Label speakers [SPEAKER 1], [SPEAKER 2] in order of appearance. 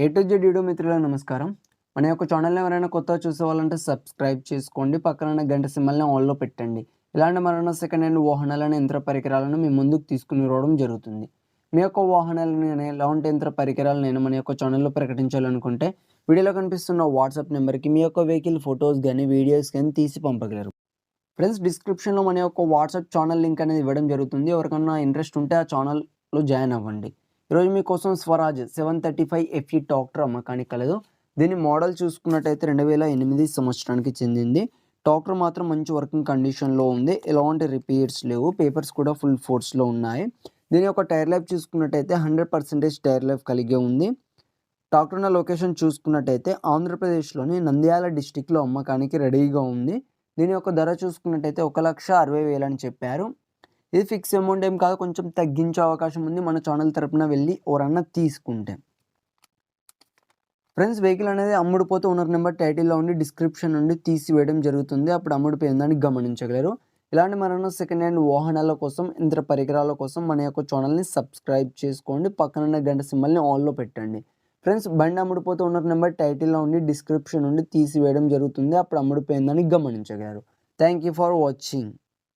[SPEAKER 1] A to Z video మిత్రులకు నమస్కారం. మన యొక్క ఛానల్ని ఎవరైనా కొత్తగా చూసేవాళ్ళంటే సబ్స్క్రైబ్ చేసుకోండి. పక్కన గంట సిమ్మల్ని ఆన్లో పెట్టండి. ఇలాంటి మరణ సెకండ్ హ్యాండ్ వాహనాలను యంత్ర పరికరాలను మీ ముందుకు తీసుకుని రావడం జరుగుతుంది. మీ యొక్క వాహనాలను ఎలాంటి యంత్ర పరికరాలు నేను మన యొక్క ఛానల్లో ప్రకటించాలనుకుంటే వీడియోలో కనిపిస్తున్న వాట్సాప్ నెంబర్కి మీ యొక్క వెహికల్ ఫొటోస్ కానీ వీడియోస్ కానీ తీసి పంపగలరు. ఫ్రెండ్స్ డిస్క్రిప్షన్లో మన యొక్క వాట్సాప్ ఛానల్ లింక్ అనేది ఇవ్వడం జరుగుతుంది. ఎవరికన్నా ఇంట్రెస్ట్ ఉంటే ఆ ఛానల్లో జాయిన్ అవ్వండి. ఈరోజు మీకోసం Swaraj seven thirty five FE tractor అమ్మకానికి కలదు. దీని మోడల్ చూసుకున్నట్టయితే రెండు వేల ఎనిమిది సంవత్సరానికి చెందింది. టాక్టర్ మాత్రం మంచి వర్కింగ్ కండిషన్లో ఉంది. ఎలాంటి రిపేర్స్ లేవు. పేపర్స్ కూడా ఫుల్ ఫోర్స్లో ఉన్నాయి. దీని యొక్క టైర్ లైఫ్ చూసుకున్నట్టయితే హండ్రెడ్ పర్సెంటేజ్ టైర్ లైఫ్ కలిగి ఉంది. టాక్టర్ ఉన్న లొకేషన్ చూసుకున్నట్టయితే ఆంధ్రప్రదేశ్లోని నంద్యాల డిస్టిక్లో అమ్మకానికి రెడీగా ఉంది. దీని యొక్క ధర చూసుకున్నట్టయితే ఒక లక్ష అరవై వేలు అని చెప్పారు. ఇది ఫిక్స్ అమౌంట్ ఏం కాదు కొంచెం తగ్గించే అవకాశం ఉంది మన ఛానల్ తరపున వెళ్ళి ఎవరన్నా తీసుకుంటే. ఫ్రెండ్స్ వెహికల్ అనేది అమ్ముడుపోతే ఓనర్ నెంబర్ టైటిల్లో ఉండి డిస్క్రిప్షన్ నుండి తీసివేయడం జరుగుతుంది. అప్పుడు అమ్ముడుపోయిందని గమనించగలరు. ఇలాంటి మరణ సెకండ్ హ్యాండ్ వాహనాల కోసం ఇంతర పరికరాల కోసం మన యొక్క ఛానల్ని సబ్స్క్రైబ్ చేసుకోండి. పక్కన గంట సింబల్ని ఆన్లో పెట్టండి. ఫ్రెండ్స్ బండి అమ్ముడుపోతే ఓనర్ నెంబర్ టైటిల్లో ఉండి డిస్క్రిప్షన్ నుండి తీసివేయడం జరుగుతుంది. అప్పుడు అమ్ముడుపోయిందని గమనించగలరు. Thank you for watching